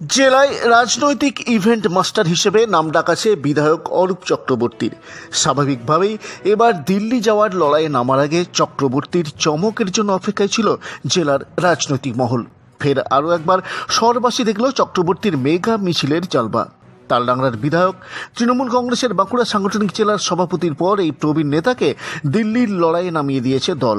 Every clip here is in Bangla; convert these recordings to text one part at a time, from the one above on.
জেলায় রাজনৈতিক ইভেন্ট মাস্টার হিসেবে নাম ডাকাছে বিধায়ক অরূপ চক্রবর্তীর। স্বাভাবিকভাবেই এবার দিল্লি যাওয়ার লড়াইয়ে নামার আগে চক্রবর্তীর চমকের জন্য অপেক্ষায় ছিল জেলার রাজনৈতিক মহল। ফের আরও একবার শহরবাসী দেখল চক্রবর্তীর মেগা মিছিলের জলবা তালডাংরার বিধায়ক, তৃণমূল কংগ্রেসের বাঁকুড়া সাংগঠনিক জেলার সভাপতির পর এই প্রবীণ নেতাকে দিল্লির লড়াইয়ে নামিয়ে দিয়েছে দল।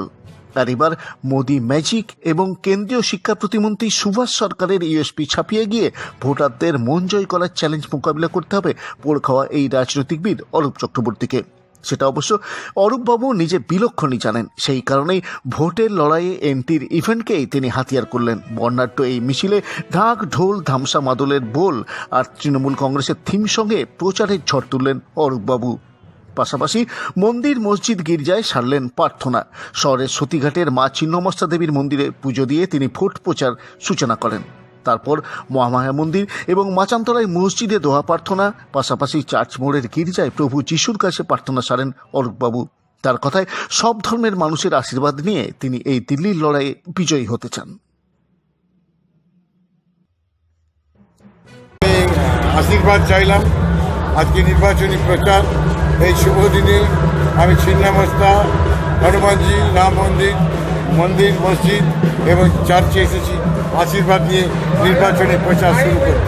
আর এবার মোদি ম্যাজিক এবং কেন্দ্রীয় শিক্ষা প্রতিমন্ত্রী সুভাষ সরকারের ইউএসপি ছাপিয়ে গিয়ে ভোটারদের মন জয় করার চ্যালেঞ্জ মোকাবিলা করতে হবে। পোড় খাওয়া এই রাজনৈতিকবিদ অরূপ চক্রবর্তীকে। সেটা অবশ্য অরূপবাবু নিজে বিলক্ষণই জানেন। সেই কারণেই ভোটের লড়াইয়ে এনটির ইভেন্টকেই তিনি হাতিয়ার করলেন। বর্ণাঢ্য এই মিছিলে ঢাক, ঢোল, ধামসা মাদলের বোল আর তৃণমূল কংগ্রেসের থিম সঙ্গে প্রচারের ঝড় তুললেন অরূপবাবু। পাশাপাশি মন্দির মসজিদ গির্জায় সারলেন প্রার্থনা। শহরের সতীঘাটের মা ছিন্নমস্তা দেবীর মন্দিরে পুজো দিয়ে তিনি ভোট প্রচার সূচনা করেন। তারপর মহামায়া মন্দির এবং মাচান্তরায় মসজিদে দোহা প্রার্থনা, পাশাপাশি চার্চ মোড়ের গির্জায় প্রভু যিশুর কাছে প্রার্থনা সারেন অরূপবাবু। তার কথায় সব ধর্মের মানুষের আশীর্বাদ নিয়ে তিনি এই দিল্লির লড়াইয়ে বিজয়ী হতে চান। আশীর্বাদ চাইলাম। আজকে নির্বাচনী প্রচার এই শুভ দিনে আমি ছিন্নামস্তা হনুমানজি রাম মন্দির মন্দির মসজিদ এবং চার্চে এসেছি। আশীর্বাদ নিয়ে নির্বাচনী প্রচার শুরু করি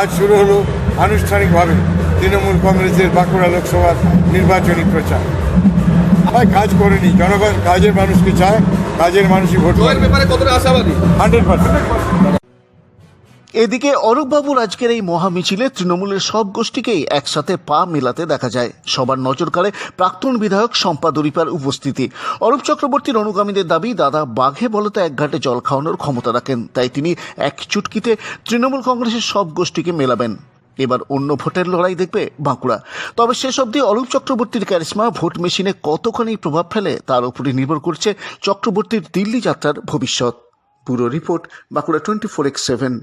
আজ শুরু হলো আনুষ্ঠানিকভাবে তৃণমূল কংগ্রেসের বাঁকুড়া লোকসভার নির্বাচনী প্রচার। আমি কাজ করেনি জনগণ কাজের মানুষকে চায় কাজের মানুষই ভোট ব্যাপারে কতটা আশাবাদী? Hundred percent. এদিকে অরূপবাবুর আজকের এই মহামিছিলে তৃণমূলের সব গোষ্ঠীকেই একসাথে পা মেলাতে দেখা যায়। সবার নজর কাড়ে প্রাক্তন বিধায়ক শম্পা দরিপার উপস্থিতি। অরূপ চক্রবর্তীর অনুগামীদের দাবি, দাদা বাঘে বলতে এক ঘাটে জল খাওয়ানোর ক্ষমতা রাখেন, তাই তিনি এক চুটকিতে তৃণমূল কংগ্রেসের সব গোষ্ঠীকে মেলাবেন। এবার অন্য ভোটের লড়াই দেখবে বাঁকুড়া। তবে শেষ অবধি অরূপ চক্রবর্তীর ক্যারিসমা ভোট মেশিনে কতখানি প্রভাব ফেলে তার উপরে নির্ভর করছে চক্রবর্তীর দিল্লি যাত্রার ভবিষ্যৎ। পুরো report Bankura twenty four x seven.